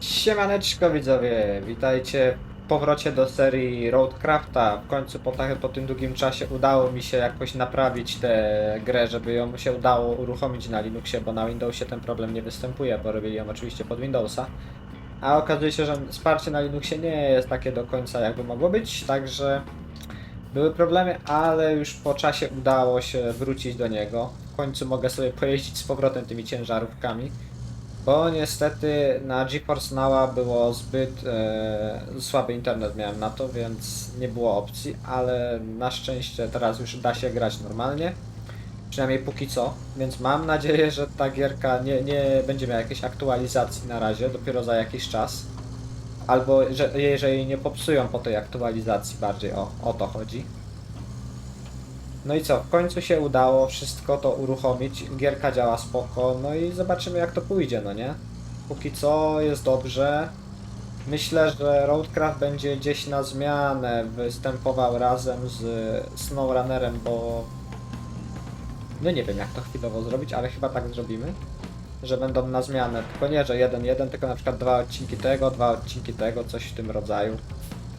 Siemaneczko widzowie, witajcie w powrocie do serii Roadcrafta. W końcu po, tak, po tym długim czasie udało mi się jakoś naprawić tę grę, żeby ją się udało uruchomić na Linuxie, bo na Windowsie ten problem nie występuje, bo robili ją oczywiście pod Windowsa. A okazuje się, że wsparcie na Linuxie nie jest takie do końca jakby mogło być, także były problemy, ale już po czasie udało się wrócić do niego. W końcu mogę sobie pojeździć z powrotem tymi ciężarówkami. Bo niestety na GeForce Now'a było zbyt e, słaby internet miałem na to, więc nie było opcji, ale na szczęście teraz już da się grać normalnie. Przynajmniej póki co, więc mam nadzieję, że ta gierka nie, nie będzie miała jakiejś aktualizacji na razie, dopiero za jakiś czas. Albo że, jeżeli nie popsują po tej aktualizacji bardziej, o, o to chodzi. No i co, w końcu się udało wszystko to uruchomić, gierka działa spoko, no i zobaczymy jak to pójdzie, no nie? Póki co jest dobrze. Myślę, że Roadcraft będzie gdzieś na zmianę występował razem z SnowRunnerem, bo... No nie wiem jak to chwilowo zrobić, ale chyba tak zrobimy. Że będą na zmianę, tylko nie, że jeden, jeden, tylko na przykład dwa odcinki tego, dwa odcinki tego, coś w tym rodzaju.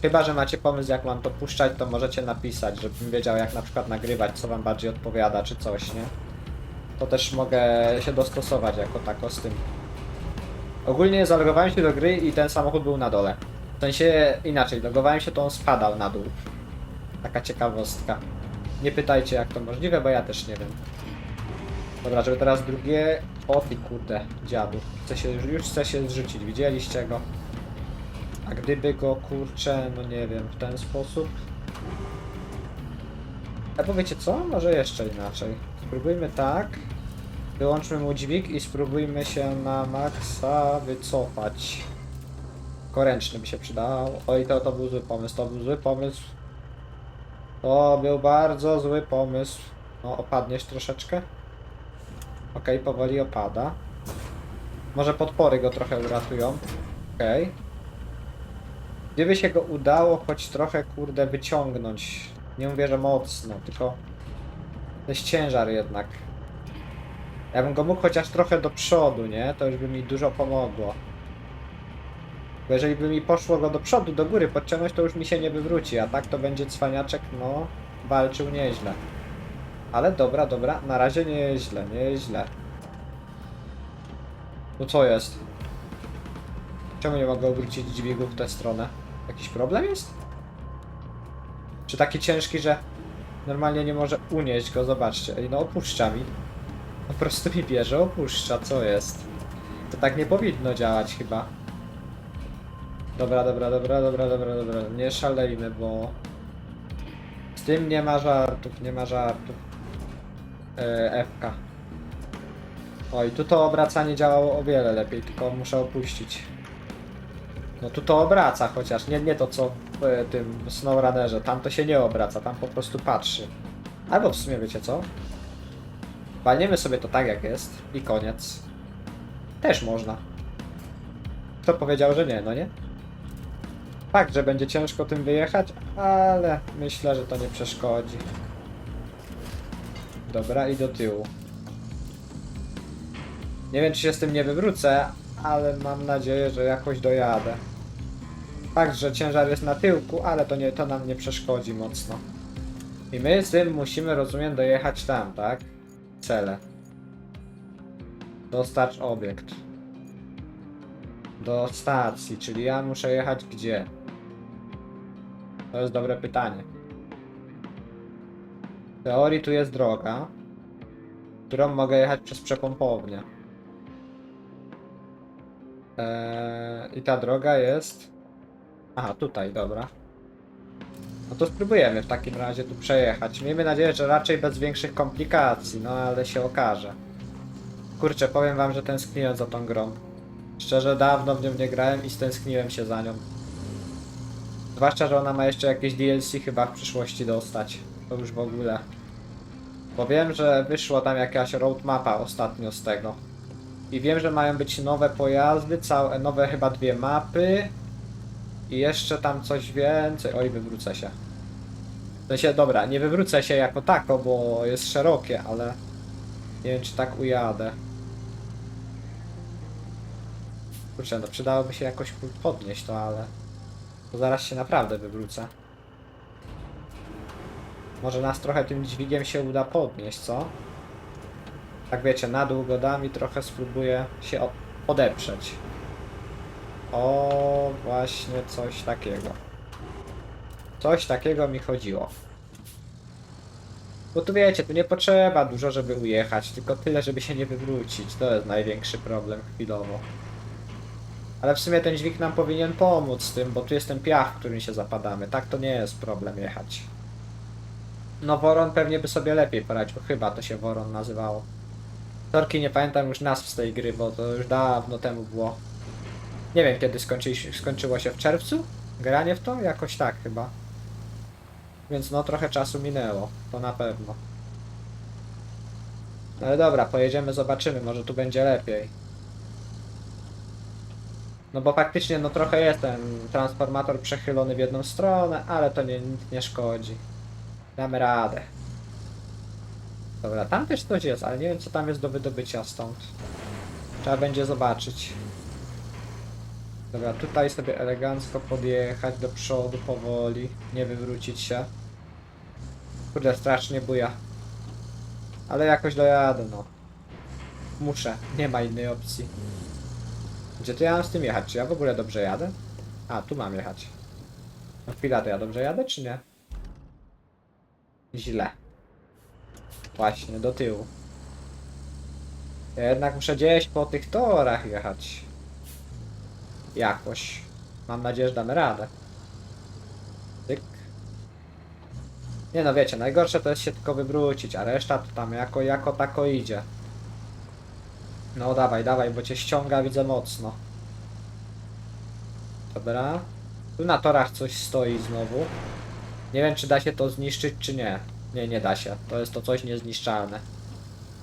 Chyba, że macie pomysł jak mam to puszczać, to możecie napisać, żebym wiedział jak na przykład nagrywać, co wam bardziej odpowiada, czy coś, nie? To też mogę się dostosować jako tako z tym. Ogólnie zalogowałem się do gry i ten samochód był na dole. W sensie inaczej, logowałem się, to on spadał na dół. Taka ciekawostka. Nie pytajcie jak to możliwe, bo ja też nie wiem. Dobra, żeby teraz drugie... O ty kurde, dziadu. Chce się, już chce się zrzucić, widzieliście go? A gdyby go kurczę, no nie wiem, w ten sposób. A powiecie co? Może jeszcze inaczej. Spróbujmy tak. Wyłączmy mu dźwig i spróbujmy się na maksa wycofać. Koręczny by się przydał. Oj, to, to był zły pomysł, to był zły pomysł. To był bardzo zły pomysł. No, opadniesz troszeczkę. Okej, powoli opada. Może podpory go trochę uratują. Okej. Gdyby się go udało choć trochę, kurde, wyciągnąć. Nie mówię, że mocno, tylko to jest ciężar jednak. Ja bym go mógł chociaż trochę do przodu, nie? To już by mi dużo pomogło. Bo jeżeli by mi poszło go do przodu, do góry podciągnąć, to już mi się nie wywróci, a tak to będzie cwaniaczek, no, walczył nieźle. Ale dobra, dobra, na razie nieźle, nieźle. No co jest? Czemu nie mogę obrócić dźwigu w tę stronę? Jakiś problem jest? Czy taki ciężki, że normalnie nie może unieść go? Zobaczcie. Ej, no opuszcza mi. Po prostu mi bierze, opuszcza. Co jest? To tak nie powinno działać chyba. Dobra, dobra, dobra, dobra, dobra, dobra. Nie szalejmy, bo... Z tym nie ma żartów, nie ma żartów. Eee, FK. Oj, tu to obracanie działało o wiele lepiej, tylko muszę opuścić. No tu to obraca chociaż, nie, nie to co w tym SnowRunnerze, tam to się nie obraca, tam po prostu patrzy. Albo w sumie wiecie co? Walniemy sobie to tak jak jest i koniec. Też można. Kto powiedział, że nie, no nie? Fakt, że będzie ciężko tym wyjechać, ale myślę, że to nie przeszkodzi. Dobra, i do tyłu. Nie wiem, czy się z tym nie wywrócę, ale mam nadzieję, że jakoś dojadę. Fakt, że ciężar jest na tyłku, ale to, nie, to nam nie przeszkodzi mocno. I my z tym musimy, rozumiem, dojechać tam, tak? Cele. Dostarcz obiekt. Do stacji, czyli ja muszę jechać gdzie? To jest dobre pytanie. W teorii tu jest droga, którą mogę jechać przez przepompownię. Eee, I ta droga jest. Aha, tutaj, dobra. No to spróbujemy w takim razie tu przejechać. Miejmy nadzieję, że raczej bez większych komplikacji, no ale się okaże. Kurczę, powiem wam, że tęskniłem za tą grą. Szczerze, dawno w nią nie grałem i stęskniłem się za nią. Zwłaszcza, że ona ma jeszcze jakieś DLC chyba w przyszłości dostać. To już w ogóle. Bo wiem, że wyszło tam jakaś roadmapa ostatnio z tego. I wiem, że mają być nowe pojazdy, całe, nowe chyba dwie mapy. I jeszcze tam coś więcej. Oj, wywrócę się. W sensie, dobra, nie wywrócę się jako tako, bo jest szerokie, ale nie wiem, czy tak ujadę. Kurczę, no przydałoby się jakoś podnieść to, ale... To zaraz się naprawdę wywrócę. Może nas trochę tym dźwigiem się uda podnieść, co? Tak wiecie, na dół trochę spróbuję się odeprzeć. O, właśnie coś takiego. Coś takiego mi chodziło. Bo tu wiecie, tu nie potrzeba dużo, żeby ujechać, tylko tyle, żeby się nie wywrócić. To jest największy problem chwilowo. Ale w sumie ten dźwig nam powinien pomóc z tym, bo tu jest ten piach, w którym się zapadamy. Tak to nie jest problem jechać. No Woron pewnie by sobie lepiej poradził, chyba to się Woron nazywało. Torki nie pamiętam już nazw z tej gry, bo to już dawno temu było. Nie wiem kiedy skończy, skończyło się w czerwcu? Granie w to? Jakoś tak chyba. Więc no trochę czasu minęło, to na pewno. No Ale dobra, pojedziemy, zobaczymy, może tu będzie lepiej. No bo faktycznie no trochę jest ten transformator przechylony w jedną stronę, ale to nie, nic nie szkodzi. Damy radę. Dobra, tam też coś jest, ale nie wiem co tam jest do wydobycia stąd. Trzeba będzie zobaczyć. Dobra, tutaj sobie elegancko podjechać do przodu powoli, nie wywrócić się. Kurde, strasznie buja. Ale jakoś dojadę, no. Muszę, nie ma innej opcji. Gdzie to ja mam z tym jechać? Czy ja w ogóle dobrze jadę? A, tu mam jechać. No chwila, to ja dobrze jadę, czy nie? Źle. Właśnie, do tyłu. Ja jednak muszę gdzieś po tych torach jechać. Jakoś. Mam nadzieję, że damy radę. Tyk. Nie no wiecie, najgorsze to jest się tylko wywrócić, a reszta to tam jako, jako tako idzie. No dawaj, dawaj, bo cię ściąga widzę mocno. Dobra. Tu na torach coś stoi znowu. Nie wiem czy da się to zniszczyć czy nie. Nie, nie da się. To jest to coś niezniszczalne.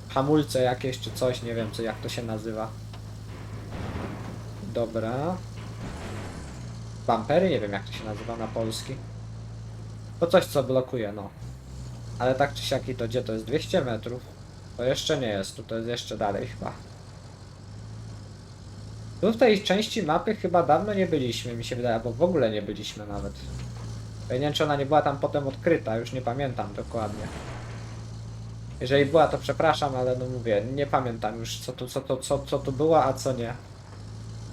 Hamulce jakieś czy coś, nie wiem co jak to się nazywa. Dobra. Bumpery, nie wiem jak to się nazywa na polski. To coś co blokuje, no. Ale tak czy siak i to gdzie to jest 200 metrów? To jeszcze nie jest, tu to jest jeszcze dalej chyba. Tu w tej części mapy chyba dawno nie byliśmy, mi się wydaje, albo w ogóle nie byliśmy nawet. Ja nie wiem, czy ona nie była tam potem odkryta, już nie pamiętam dokładnie. Jeżeli była, to przepraszam, ale no mówię, nie pamiętam już co tu, co to, co, co tu było, a co nie.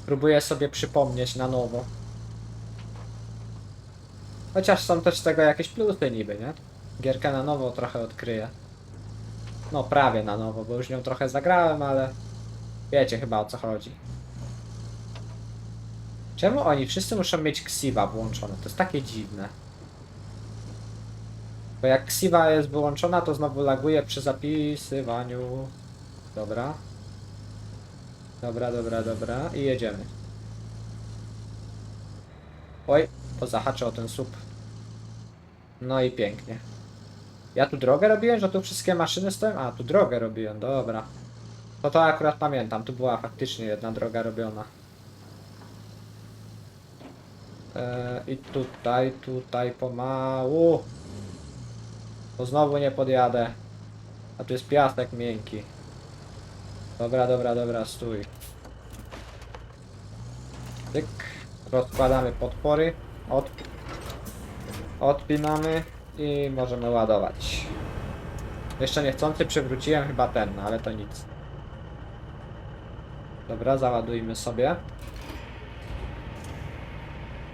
Próbuję sobie przypomnieć na nowo. Chociaż są też z tego jakieś plusy niby, nie? Gierkę na nowo trochę odkryję. No prawie na nowo, bo już nią trochę zagrałem, ale wiecie chyba o co chodzi. Czemu oni wszyscy muszą mieć Ksiva włączone? To jest takie dziwne. Bo jak Ksiva jest wyłączona, to znowu laguje przy zapisywaniu. Dobra. Dobra, dobra, dobra. I jedziemy. Oj, to zahaczę o ten słup. No i pięknie. Ja tu drogę robiłem, że tu wszystkie maszyny stoją? A, tu drogę robiłem, dobra. To to akurat pamiętam, tu była faktycznie jedna droga robiona. E, I tutaj, tutaj pomału. To znowu nie podjadę. A tu jest piasek miękki. Dobra, dobra, dobra, stój. Tyk. Rozkładamy podpory. Od... Odpinamy i możemy ładować. Jeszcze niechcący przywróciłem chyba ten, no ale to nic. Dobra, załadujmy sobie.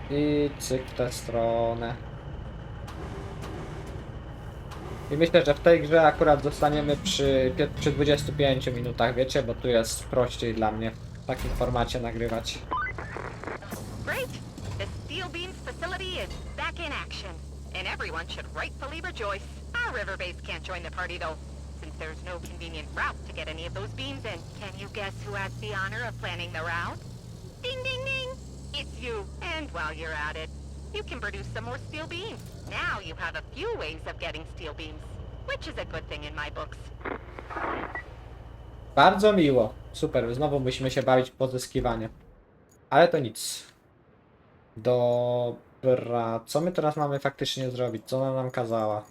I cyk w tę stronę. I myślę, że w tej grze akurat zostaniemy przy, przy 25 minutach, wiecie, bo tu jest prościej dla mnie w takim formacie nagrywać. Great! The Steel Beams facility is back in action, and everyone should rightfully rejoice. Our river base can't join the party though, since there's no convenient route to get any of those beams in. Can you guess who has the honor of planning the route? Ding ding ding! It's you, and while you're at it, you can produce some more steel beams. Now you have a few ways of getting steel beams, which is a good thing in my books. Bardzo miło. Super, znowu musimy się bawić w pozyskiwanie. Ale to nic. Dobra, co my teraz mamy faktycznie zrobić? Co ona nam kazała?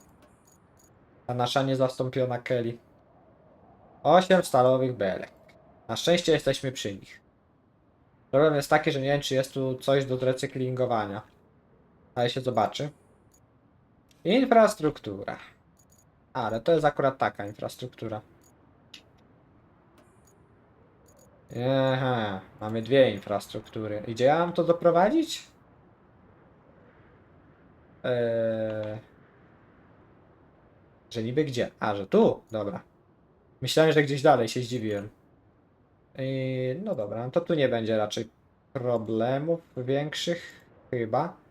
Ta nasza niezastąpiona Kelly. 8 stalowych belek. Na szczęście jesteśmy przy nich. Problem jest taki, że nie wiem, czy jest tu coś do zrecyklingowania. Ale się zobaczy. Infrastruktura. Ale to jest akurat taka infrastruktura. Aha, mamy dwie infrastruktury. I gdzie ja mam to doprowadzić? Eee... Że niby gdzie? A, że tu? Dobra. Myślałem, że gdzieś dalej się zdziwiłem. I, no dobra, no to tu nie będzie raczej problemów większych, chyba.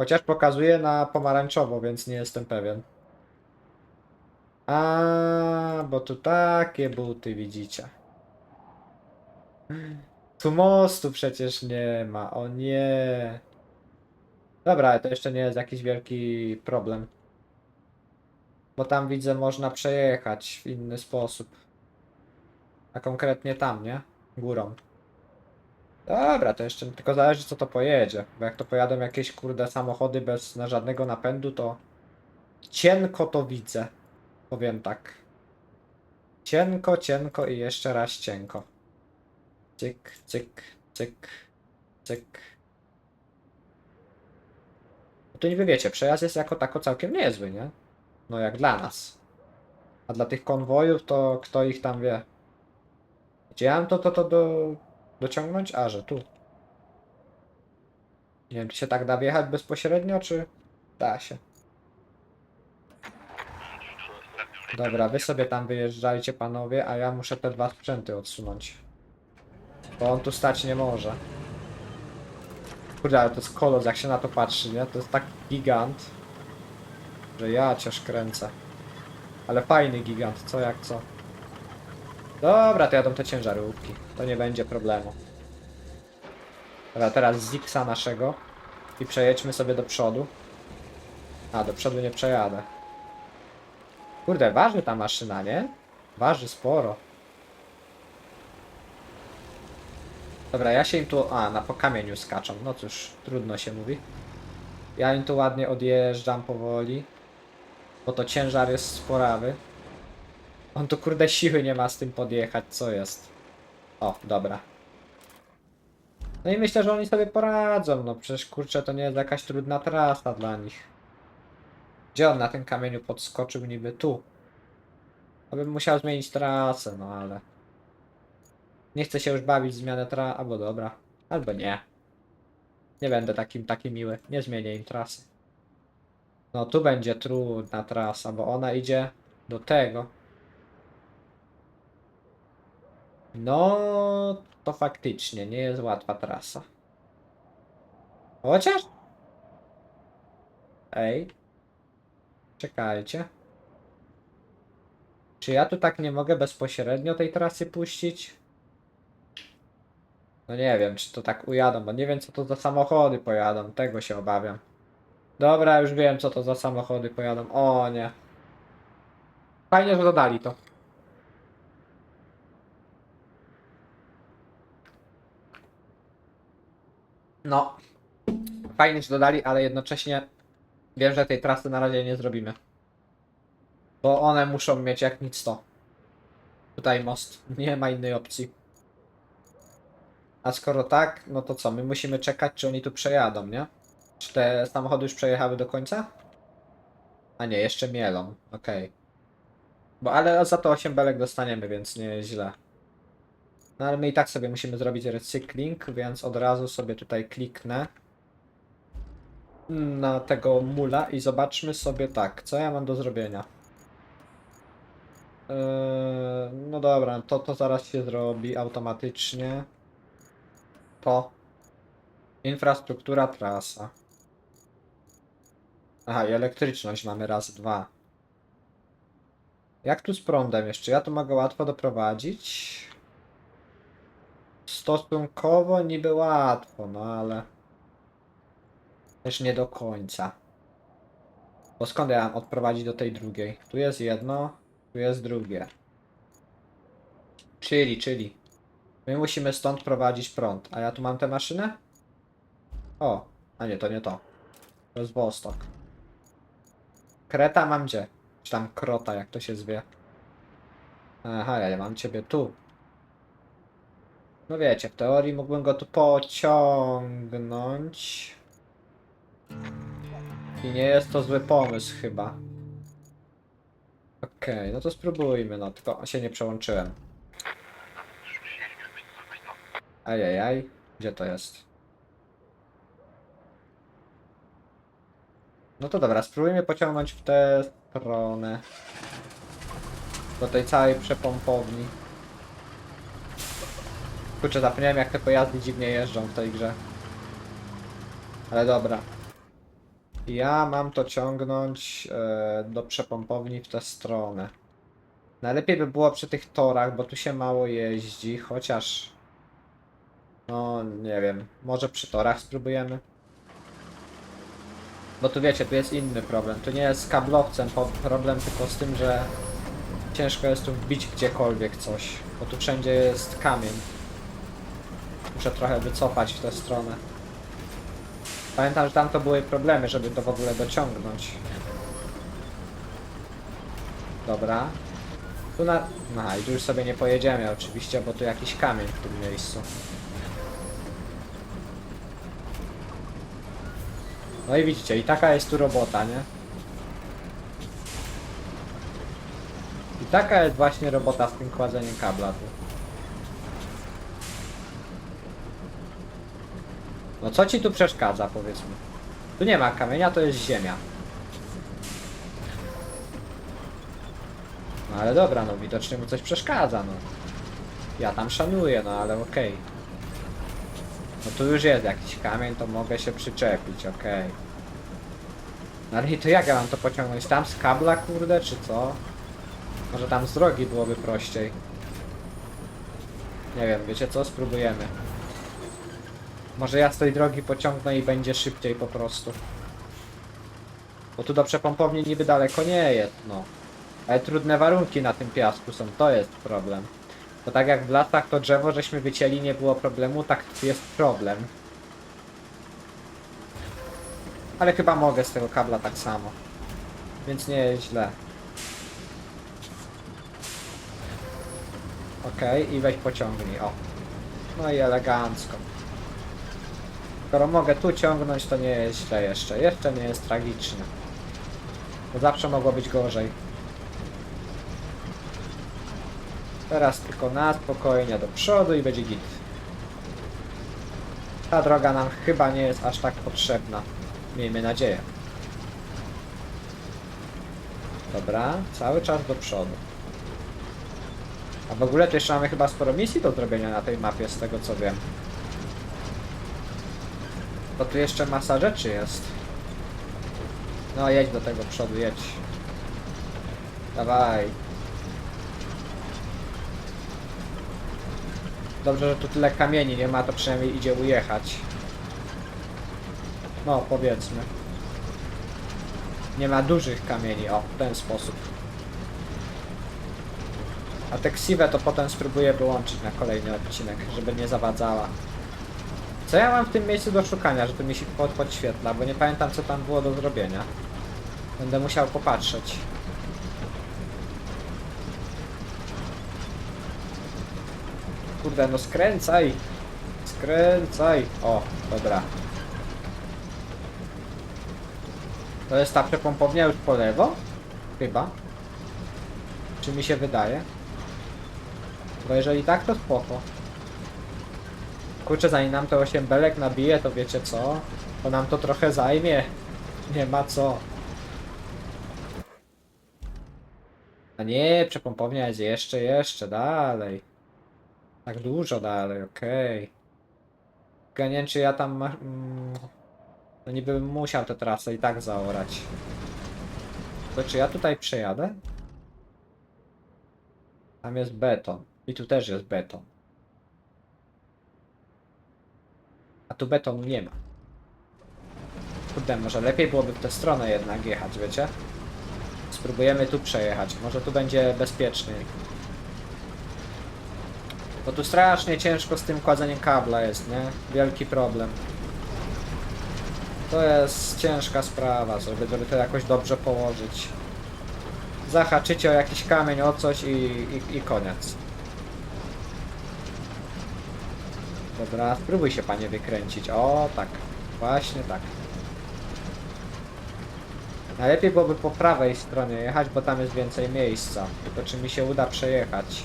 Chociaż pokazuje na pomarańczowo, więc nie jestem pewien. A, bo tu takie buty widzicie. Tu mostu przecież nie ma, o nie. Dobra, to jeszcze nie jest jakiś wielki problem. Bo tam widzę, można przejechać w inny sposób. A konkretnie tam, nie? Górą. Dobra, to jeszcze tylko zależy co to pojedzie. Bo jak to pojadą jakieś kurde samochody bez na żadnego napędu, to cienko to widzę. Powiem tak. Cienko, cienko i jeszcze raz cienko. Cyk, cyk, cyk, cyk. No to niby wiecie, przejazd jest jako tako całkiem niezły, nie? No jak dla nas. A dla tych konwojów to kto ich tam wie. Mam to, to, to do, dociągnąć? A, że tu. Nie wiem, czy się tak da wjechać bezpośrednio, czy da się. Dobra, wy sobie tam wyjeżdżajcie panowie, a ja muszę te dwa sprzęty odsunąć. Bo on tu stać nie może. Kurde, ale to jest kolos, jak się na to patrzy, nie? To jest tak gigant, że ja cię kręcę. Ale fajny gigant, co jak co. Dobra, to jadą te ciężarówki. To nie będzie problemu. Dobra, teraz Zixa naszego. I przejedźmy sobie do przodu. A, do przodu nie przejadę. Kurde, waży ta maszyna, nie? Waży sporo. Dobra, ja się im tu... A, na po kamieniu skaczą. No cóż, trudno się mówi. Ja im tu ładnie odjeżdżam powoli. Bo to ciężar jest sporawy. On tu kurde siły nie ma z tym podjechać, co jest? O, dobra. No i myślę, że oni sobie poradzą, no przecież kurczę to nie jest jakaś trudna trasa dla nich. Gdzie on na tym kamieniu podskoczył niby tu? To bym musiał zmienić trasę, no ale... Nie chcę się już bawić w zmianę tra... albo dobra, albo nie. Nie będę takim taki miły, nie zmienię im trasy. No tu będzie trudna trasa, bo ona idzie do tego. No, to faktycznie nie jest łatwa trasa. Chociaż? Ej. Czekajcie. Czy ja tu tak nie mogę bezpośrednio tej trasy puścić? No nie wiem, czy to tak ujadą, bo nie wiem co to za samochody pojadą, tego się obawiam. Dobra, już wiem co to za samochody pojadą. O nie. Fajnie, że dodali to. No. Fajnie, że dodali, ale jednocześnie wiem, że tej trasy na razie nie zrobimy. Bo one muszą mieć jak nic to. Tutaj most. Nie ma innej opcji. A skoro tak, no to co? My musimy czekać, czy oni tu przejadą, nie? Czy te samochody już przejechały do końca? A nie, jeszcze mielą. Okej. Bo ale za to 8 belek dostaniemy, więc nie źle. No ale my i tak sobie musimy zrobić recykling, więc od razu sobie tutaj kliknę na tego mula i zobaczmy sobie tak, co ja mam do zrobienia. Yy, no dobra, to, to zaraz się zrobi automatycznie. To. Infrastruktura, trasa. Aha, i elektryczność mamy raz, dwa. Jak tu z prądem jeszcze? Ja to mogę łatwo doprowadzić. Stosunkowo niby łatwo, no ale też nie do końca. Bo skąd ja mam odprowadzić do tej drugiej? Tu jest jedno, tu jest drugie. Czyli, czyli. My musimy stąd prowadzić prąd. A ja tu mam tę maszynę? O, a nie, to nie to. To jest Vostok. Kreta mam gdzie? Czy tam krota, jak to się zwie? Aha, ja mam ciebie tu. No wiecie, w teorii mógłbym go tu pociągnąć. I nie jest to zły pomysł chyba. Okej, no to spróbujmy, no tylko się nie przełączyłem. Ajajaj, gdzie to jest? No to dobra, spróbujmy pociągnąć w tę stronę. Do tej całej przepompowni. Kurczę, zapomniałem jak te pojazdy dziwnie jeżdżą w tej grze. Ale dobra. Ja mam to ciągnąć e, do przepompowni w tę stronę. Najlepiej by było przy tych torach, bo tu się mało jeździ, chociaż... No, nie wiem. Może przy torach spróbujemy? Bo tu wiecie, tu jest inny problem. Tu nie jest z kablowcem problem, tylko z tym, że ciężko jest tu wbić gdziekolwiek coś. Bo tu wszędzie jest kamień. Muszę trochę wycofać w tę stronę. Pamiętam, że tam to były problemy, żeby to w ogóle dociągnąć. Dobra. Tu na... Aha, i tu już sobie nie pojedziemy oczywiście, bo tu jakiś kamień w tym miejscu. No i widzicie, i taka jest tu robota, nie? I taka jest właśnie robota z tym kładzeniem kabla tu. No co ci tu przeszkadza, powiedzmy? Tu nie ma kamienia, to jest ziemia. No ale dobra, no widocznie mu coś przeszkadza, no. Ja tam szanuję, no ale okej. No tu już jest jakiś kamień, to mogę się przyczepić, okej. No ale i to jak ja mam to pociągnąć? Tam z kabla, kurde, czy co? Może tam z drogi byłoby prościej. Nie wiem, wiecie co? Spróbujemy. Może ja z tej drogi pociągnę i będzie szybciej po prostu. Bo tu do przepompowni niby daleko nie jest, no. Ale trudne warunki na tym piasku są, to jest problem. Bo tak jak w latach to drzewo żeśmy wycięli, nie było problemu, tak tu jest problem. Ale chyba mogę z tego kabla tak samo. Więc nie jest źle. Okej, i weź pociągnij, o. No i elegancko. Skoro mogę tu ciągnąć, to nie jest źle jeszcze. Jeszcze nie jest tragicznie. Bo zawsze mogło być gorzej. Teraz tylko na spokojnie do przodu i będzie git. Ta droga nam chyba nie jest aż tak potrzebna. Miejmy nadzieję. Dobra, cały czas do przodu. A w ogóle to jeszcze mamy chyba sporo misji do zrobienia na tej mapie, z tego co wiem. Bo tu jeszcze masa rzeczy jest. No jedź do tego przodu, jedź. Dawaj. Dobrze, że tu tyle kamieni nie ma, to przynajmniej idzie ujechać. No, powiedzmy. Nie ma dużych kamieni, o, w ten sposób. A te ksywę to potem spróbuję wyłączyć na kolejny odcinek, żeby nie zawadzała. Co ja mam w tym miejscu do szukania, że to mi się pod, podświetla, bo nie pamiętam co tam było do zrobienia. Będę musiał popatrzeć. Kurde, no skręcaj! Skręcaj! O, dobra. To jest ta przepompownia już po lewo? Chyba. Czy mi się wydaje? Bo jeżeli tak, to spoko. Kurczę, zanim nam te 8 belek nabije, to wiecie co? To nam to trochę zajmie. Nie ma co. A nie, przepompownia jest jeszcze, jeszcze dalej. Tak dużo dalej, okej. Okay. Wiem, czy ja tam... Mm, no niby bym musiał tę trasę i tak zaorać. To czy ja tutaj przejadę? Tam jest beton. I tu też jest beton. A tu betonu nie ma. Kurde, może lepiej byłoby w tę stronę jednak jechać, wiecie? Spróbujemy tu przejechać. Może tu będzie bezpieczniej. Bo tu strasznie ciężko z tym kładzeniem kabla jest, nie? Wielki problem. To jest ciężka sprawa, żeby, żeby to jakoś dobrze położyć. Zahaczycie o jakiś kamień, o coś i, i, i koniec. Dobra, spróbuj się panie wykręcić. O, tak. Właśnie tak. Najlepiej byłoby po prawej stronie jechać, bo tam jest więcej miejsca. Tylko czy mi się uda przejechać?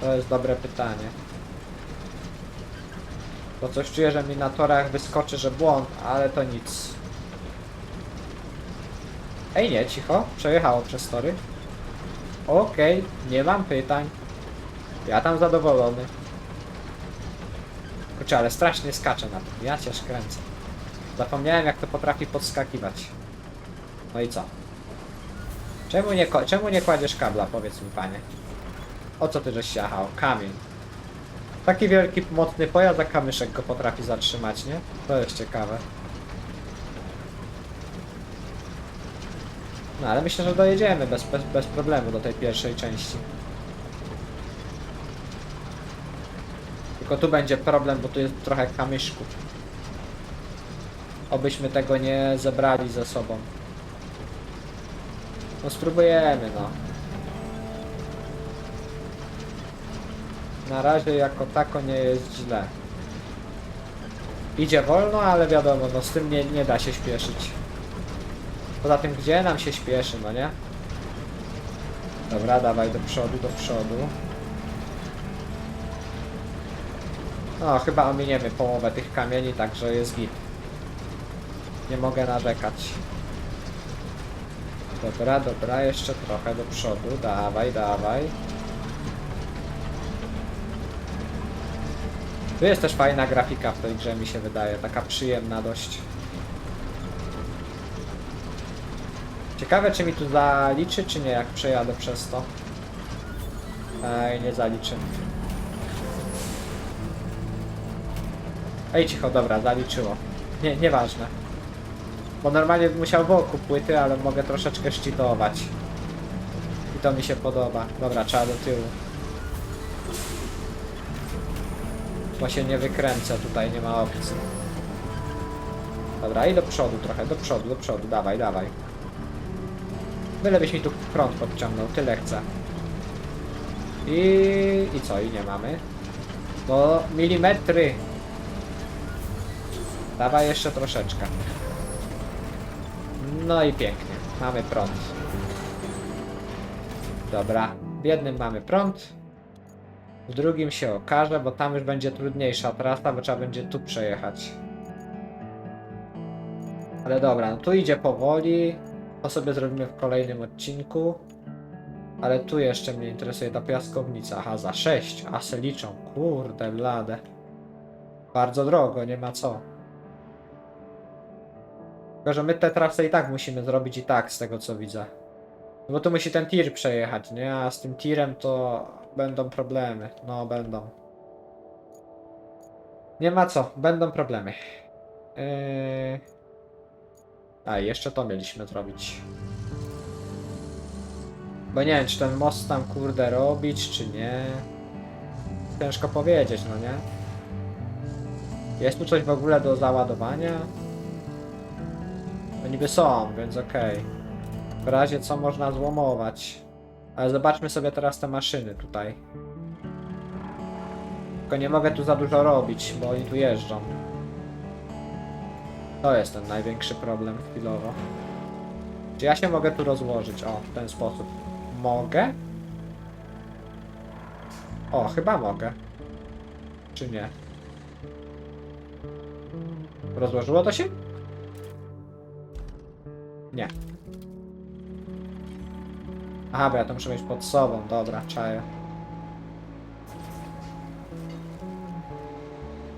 To jest dobre pytanie. To coś czuję, że mi na torach wyskoczy, że błąd, ale to nic. Ej nie, cicho. Przejechało przez tory. Okej, nie mam pytań. Ja tam zadowolony. Kurczę, ale strasznie skaczę na tym. Ja cię kręcę. Zapomniałem jak to potrafi podskakiwać. No i co? Czemu nie, czemu nie kładziesz kabla, powiedz mi panie? O co ty żeś siachał? Kamień. Taki wielki, mocny pojazd, a kamyszek go potrafi zatrzymać, nie? To jest ciekawe. No ale myślę, że dojedziemy bez, bez, bez problemu do tej pierwszej części. Tylko tu będzie problem, bo tu jest trochę kamyszków. Obyśmy tego nie zebrali ze sobą. No spróbujemy, no. Na razie jako tako nie jest źle. Idzie wolno, ale wiadomo, no z tym nie, nie da się śpieszyć. Poza tym, gdzie nam się śpieszy, no nie? Dobra, dawaj do przodu, do przodu. No, chyba ominiemy połowę tych kamieni, także jest git. Nie mogę narzekać. Dobra, dobra, jeszcze trochę do przodu. Dawaj, dawaj. Tu jest też fajna grafika w tej grze, mi się wydaje. Taka przyjemna dość. Ciekawe, czy mi tu zaliczy, czy nie, jak przejadę przez to. Ej, nie zaliczy. Ej, cicho, dobra, zaliczyło. Nie, nieważne. Bo normalnie musiał wokół płyty, ale mogę troszeczkę szczytować. I to mi się podoba. Dobra, trzeba do tyłu. Bo się nie wykręcę, tutaj nie ma opcji. Dobra, i do przodu trochę, do przodu, do przodu, dawaj, dawaj. Byle byś mi tu prąd podciągnął, tyle chcę. I... i co, i nie mamy? Do milimetry. Dawaj jeszcze troszeczkę. No i pięknie, mamy prąd. Dobra, w jednym mamy prąd. W drugim się okaże, bo tam już będzie trudniejsza trasa, bo trzeba będzie tu przejechać. Ale dobra, no tu idzie powoli. To sobie zrobimy w kolejnym odcinku. Ale tu jeszcze mnie interesuje ta piaskownica. Aha, za 6. A se liczą. Kurde, blade. Bardzo drogo, nie ma co. Tylko, że my tę trasę i tak musimy zrobić i tak, z tego co widzę. No bo tu musi ten tir przejechać, nie? A z tym tirem to będą problemy. No, będą. Nie ma co, będą problemy. Yy... A, jeszcze to mieliśmy zrobić. Bo nie wiem, czy ten most tam kurde robić, czy nie. Ciężko powiedzieć, no nie? Jest tu coś w ogóle do załadowania? No niby są, więc okej. W razie co można złomować. Ale zobaczmy sobie teraz te maszyny tutaj. Tylko nie mogę tu za dużo robić, bo oni tu jeżdżą. To jest ten największy problem chwilowo. Czy ja się mogę tu rozłożyć? O, w ten sposób. Mogę? O, chyba mogę. Czy nie? Rozłożyło to się? Nie. Aha, bo ja to muszę mieć pod sobą. Dobra, czaję.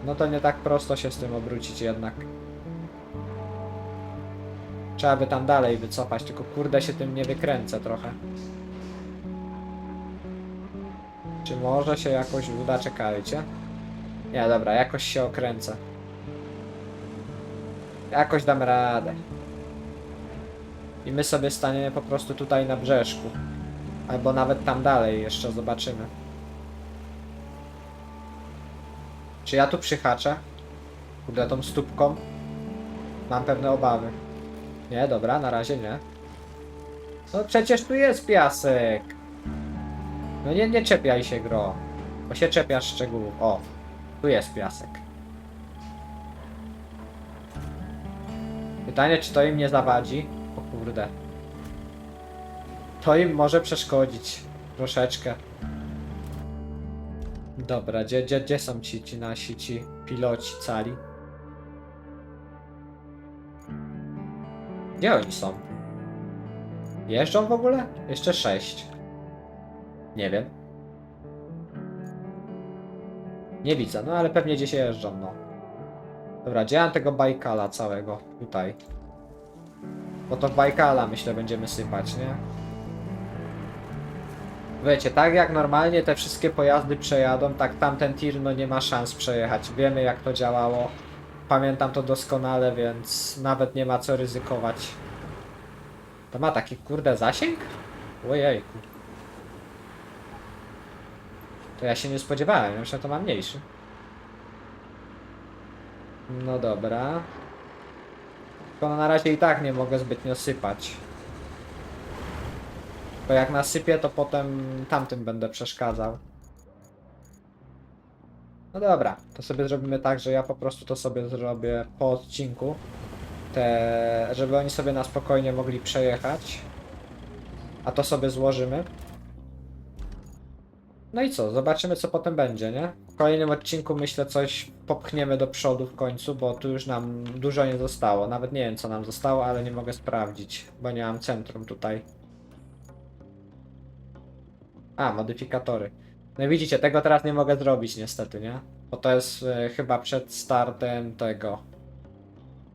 No to nie tak prosto się z tym obrócić jednak. Trzeba by tam dalej wycofać, tylko kurde się tym nie wykręcę trochę. Czy może się jakoś uda? Czekajcie. Nie, dobra, jakoś się okręcę. Jakoś dam radę. I my sobie staniemy po prostu tutaj na brzeszku. Albo nawet tam dalej jeszcze zobaczymy. Czy ja tu przyhaczę? Kurde, tą stópką? Mam pewne obawy. Nie, dobra, na razie nie. No przecież tu jest piasek. No nie, nie czepiaj się, gro. Bo się czepiasz szczegółów. O. Tu jest piasek. Pytanie, czy to im nie zawadzi? Kurde. To im może przeszkodzić. Troszeczkę. Dobra, gdzie, gdzie, gdzie są ci, ci nasi, ci piloci cali? Gdzie oni są? Jeżdżą w ogóle? Jeszcze sześć. Nie wiem. Nie widzę, no ale pewnie gdzieś jeżdżą, no. Dobra, gdzie mam tego Bajkala całego? Tutaj. Bo to w Bajkala myślę będziemy sypać, nie? Wiecie, tak jak normalnie te wszystkie pojazdy przejadą, tak tamten tir no nie ma szans przejechać. Wiemy jak to działało. Pamiętam to doskonale, więc nawet nie ma co ryzykować. To ma taki kurde zasięg? Ojejku. To ja się nie spodziewałem, ja myślę, że to ma mniejszy. No dobra. Tylko no na razie i tak nie mogę zbytnio sypać. Bo jak nasypię, to potem tamtym będę przeszkadzał. No dobra, to sobie zrobimy tak, że ja po prostu to sobie zrobię po odcinku. Te, żeby oni sobie na spokojnie mogli przejechać. A to sobie złożymy. No i co, zobaczymy co potem będzie, nie? Kolejnym odcinku myślę coś popchniemy do przodu w końcu, bo tu już nam dużo nie zostało. Nawet nie wiem co nam zostało, ale nie mogę sprawdzić, bo nie mam centrum tutaj. A, modyfikatory. No widzicie, tego teraz nie mogę zrobić niestety, nie? Bo to jest e, chyba przed startem tego.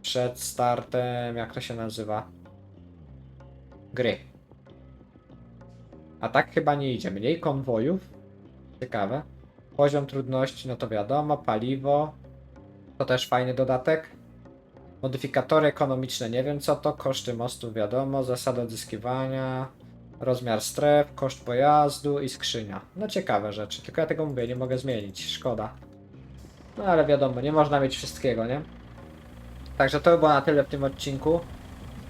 Przed startem, jak to się nazywa? Gry. A tak chyba nie idzie. Mniej konwojów. Ciekawe. Poziom trudności, no to wiadomo. Paliwo. To też fajny dodatek. Modyfikatory ekonomiczne, nie wiem co to. Koszty mostu, wiadomo. Zasada odzyskiwania. Rozmiar stref, koszt pojazdu i skrzynia. No ciekawe rzeczy, tylko ja tego mówię, nie mogę zmienić, szkoda. No ale wiadomo, nie można mieć wszystkiego, nie? Także to by było na tyle w tym odcinku.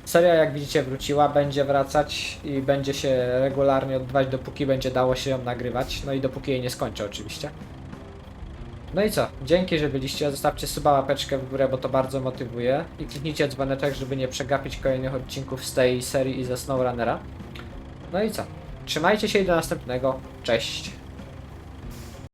Seria, jak widzicie, wróciła, będzie wracać i będzie się regularnie odbywać, dopóki będzie dało się ją nagrywać. No i dopóki jej nie skończę, oczywiście. No i co? Dzięki, że byliście. Zostawcie suba, łapeczkę w górę, bo to bardzo motywuje. I kliknijcie dzwoneczek, żeby nie przegapić kolejnych odcinków z tej serii i ze SnowRunnera. No i co? Trzymajcie się i do następnego. Cześć!